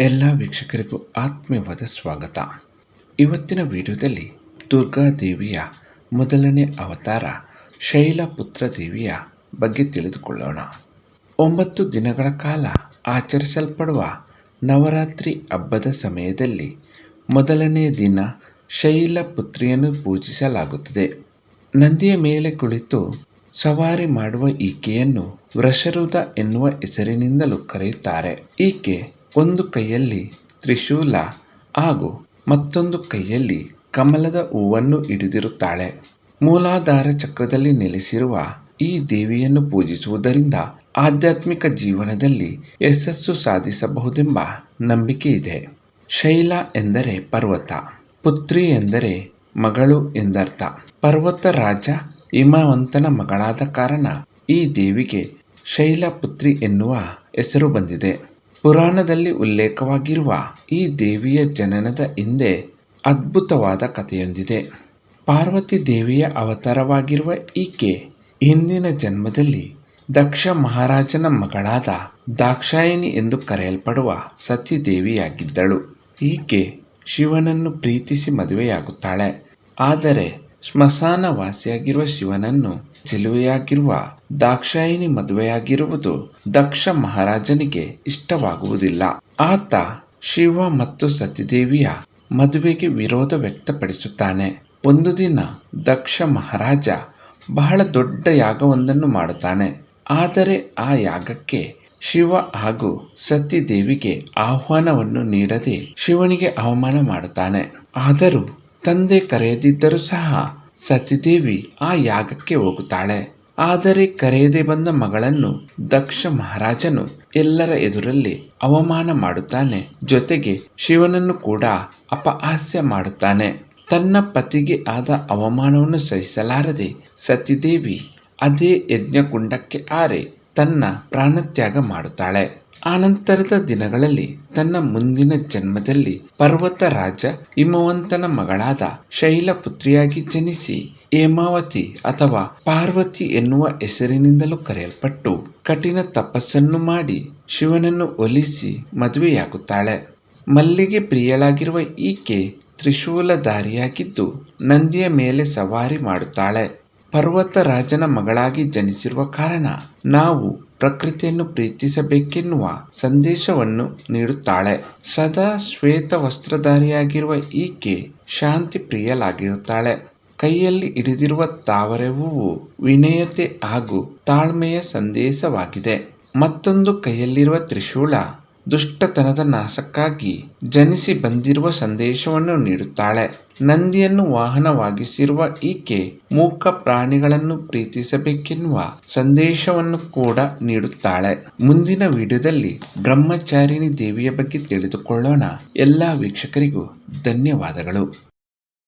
ಎಲ್ಲ ವೀಕ್ಷಕರಿಗೂ ಆತ್ಮೀಯವಾದ ಸ್ವಾಗತ. ಇವತ್ತಿನ ವಿಡಿಯೋದಲ್ಲಿ ದುರ್ಗಾದೇವಿಯ ಮೊದಲನೇ ಅವತಾರ ಶೈಲಪುತ್ರ ದೇವಿಯ ಬಗ್ಗೆ ತಿಳಿದುಕೊಳ್ಳೋಣ. ಒಂಬತ್ತು ದಿನಗಳ ಕಾಲ ಆಚರಿಸಲ್ಪಡುವ ನವರಾತ್ರಿ ಹಬ್ಬದ ಸಮಯದಲ್ಲಿ ಮೊದಲನೇ ದಿನ ಶೈಲಪುತ್ರಿಯನ್ನು ಪೂಜಿಸಲಾಗುತ್ತದೆ. ನಂದಿಯ ಮೇಲೆ ಕುಳಿತು ಸವಾರಿ ಮಾಡುವ ಈಕೆಯನ್ನು ವೃಷರುದ ಎನ್ನುವ ಹೆಸರಿನಿಂದಲೂ ಕರೆಯುತ್ತಾರೆ. ಈಕೆ ಒಂದು ಕೈಯಲ್ಲಿ ತ್ರಿಶೂಲ ಹಾಗೂ ಮತ್ತೊಂದು ಕೈಯಲ್ಲಿ ಕಮಲದ ಹೂವನ್ನು ಹಿಡಿದಿರುತ್ತಾಳೆ. ಮೂಲಾಧಾರ ಚಕ್ರದಲ್ಲಿ ನೆಲೆಸಿರುವ ಈ ದೇವಿಯನ್ನು ಪೂಜಿಸುವುದರಿಂದ ಆಧ್ಯಾತ್ಮಿಕ ಜೀವನದಲ್ಲಿ ಯಶಸ್ಸು ಸಾಧಿಸಬಹುದೆಂಬ ನಂಬಿಕೆ ಇದೆ. ಶೈಲ ಎಂದರೆ ಪರ್ವತ, ಪುತ್ರಿ ಎಂದರೆ ಮಗಳು ಎಂದರ್ಥ. ಪರ್ವತ ರಾಜ ಹಿಮವಂತನ ಮಗಳಾದ ಕಾರಣ ಈ ದೇವಿಗೆ ಶೈಲಪುತ್ರಿ ಎನ್ನುವ ಹೆಸರು ಬಂದಿದೆ. ಪುರಾಣದಲ್ಲಿ ಉಲ್ಲೇಖವಾಗಿರುವ ಈ ದೇವಿಯ ಜನನದ ಹಿಂದೆ ಅದ್ಭುತವಾದ ಕಥೆಯೊಂದಿದೆ. ಪಾರ್ವತಿ ದೇವಿಯ ಅವತಾರವಾಗಿರುವ ಈಕೆ ಹಿಂದಿನ ಜನ್ಮದಲ್ಲಿ ದಕ್ಷ ಮಹಾರಾಜನ ಮಗಳಾದ ದಾಕ್ಷಾಯಿಣಿ ಎಂದು ಕರೆಯಲ್ಪಡುವ ಸತಿದೇವಿಯಾಗಿದ್ದಳು. ಈಕೆ ಶಿವನನ್ನು ಪ್ರೀತಿಸಿ ಮದುವೆಯಾಗುತ್ತಾಳೆ. ಆದರೆ ಸ್ಮಶಾನವಾಸಿಯಾಗಿರುವ ಶಿವನನ್ನು ಚೆಲುವೆಯಾಗಿರುವ ದಾಕ್ಷಾಯಿಣಿ ಮದುವೆಯಾಗಿರುವುದು ದಕ್ಷ ಮಹಾರಾಜನಿಗೆ ಇಷ್ಟವಾಗುವುದಿಲ್ಲ. ಆತ ಶಿವ ಮತ್ತು ಸತಿದೇವಿಯ ಮದುವೆಗೆ ವಿರೋಧ ವ್ಯಕ್ತಪಡಿಸುತ್ತಾನೆ. ಒಂದು ದಿನ ದಕ್ಷ ಮಹಾರಾಜ ಬಹಳ ದೊಡ್ಡ ಯಾಗವೊಂದನ್ನು ಮಾಡುತ್ತಾನೆ. ಆದರೆ ಆ ಯಾಗಕ್ಕೆ ಶಿವ ಹಾಗೂ ಸತಿದೇವಿಗೆ ಆಹ್ವಾನವನ್ನು ನೀಡದೆ ಶಿವನಿಗೆ ಅವಮಾನ ಮಾಡುತ್ತಾನೆ. ಆದರೂ ತಂದೆ ಕರೆಯದಿದ್ದರೂ ಸಹ ಸತಿದೇವಿ ಆ ಯಾಗಕ್ಕೆ ಹೋಗುತ್ತಾಳೆ. ಆದರೆ ಕರೆಯದೆ ಬಂದ ಮಗಳನ್ನು ದಕ್ಷ ಮಹಾರಾಜನು ಎಲ್ಲರ ಎದುರಲ್ಲಿ ಅವಮಾನ ಮಾಡುತ್ತಾನೆ. ಜೊತೆಗೆ ಶಿವನನ್ನು ಕೂಡ ಅಪಹಾಸ್ಯ ಮಾಡುತ್ತಾನೆ. ತನ್ನ ಪತಿಗೆ ಆದ ಅವಮಾನವನ್ನು ಸಹಿಸಲಾರದೆ ಸತಿದೇವಿ ಅದೇ ಯಜ್ಞಕುಂಡಕ್ಕೆ ಆರೆ ತನ್ನ ಪ್ರಾಣತ್ಯಾಗ ಮಾಡುತ್ತಾಳೆ. ಆನಂತರದ ದಿನಗಳಲ್ಲಿ ತನ್ನ ಮುಂದಿನ ಜನ್ಮದಲ್ಲಿ ಪರ್ವತ ರಾಜ ಹಿಮವಂತನ ಮಗಳಾದ ಶೈಲಪುತ್ರಿಯಾಗಿ ಜನಿಸಿ ಹೇಮಾವತಿ ಅಥವಾ ಪಾರ್ವತಿ ಎನ್ನುವ ಹೆಸರಿನಿಂದಲೂ ಕರೆಯಲ್ಪಟ್ಟು ಕಠಿಣ ತಪಸ್ಸನ್ನು ಮಾಡಿ ಶಿವನನ್ನು ಒಲಿಸಿ ಮದುವೆಯಾಗುತ್ತಾಳೆ. ಮಲ್ಲಿಗೆ ಪ್ರಿಯಳಾಗಿರುವ ಈಕೆ ತ್ರಿಶೂಲಧಾರಿಯಾಗಿದ್ದು ನಂದಿಯ ಮೇಲೆ ಸವಾರಿ ಮಾಡುತ್ತಾಳೆ. ಪರ್ವತ ರಾಜನ ಮಗಳಾಗಿ ಜನಿಸಿರುವ ಕಾರಣ ನಾವು ಪ್ರಕೃತಿಯನ್ನು ಪ್ರೀತಿಸಬೇಕೆನ್ನುವ ಸಂದೇಶವನ್ನು ನೀಡುತ್ತಾಳೆ. ಸದಾ ಶ್ವೇತ ವಸ್ತ್ರಧಾರಿಯಾಗಿರುವ ಈಕೆ ಶಾಂತಿ ಪ್ರಿಯಲಾಗಿರುತ್ತಾಳೆ ಕೈಯಲ್ಲಿ ಹಿಡಿದಿರುವ ತಾವರೆ ಹೂವು ವಿನಯತೆ ಹಾಗೂ ತಾಳ್ಮೆಯ ಸಂದೇಶವಾಗಿದೆ. ಮತ್ತೊಂದು ಕೈಯಲ್ಲಿರುವ ತ್ರಿಶೂಲ ದುಷ್ಟತನದ ನಾಶಕ್ಕಾಗಿ ಜನಿಸಿ ಬಂದಿರುವ ಸಂದೇಶವನ್ನು ನೀಡುತ್ತಾಳೆ. ನಂದಿಯನ್ನು ವಾಹನವಾಗಿಸಿರುವ ಈಕೆ ಮೂಕ ಪ್ರಾಣಿಗಳನ್ನು ಪ್ರೀತಿಸಬೇಕೆನ್ನುವ ಸಂದೇಶವನ್ನು ಕೂಡ ನೀಡುತ್ತಾಳೆ. ಮುಂದಿನ ವಿಡಿಯೋದಲ್ಲಿ ಬ್ರಹ್ಮಚಾರಿಣಿ ದೇವಿಯ ಬಗ್ಗೆ ತಿಳಿದುಕೊಳ್ಳೋಣ. ಎಲ್ಲ ವೀಕ್ಷಕರಿಗೂ ಧನ್ಯವಾದಗಳು.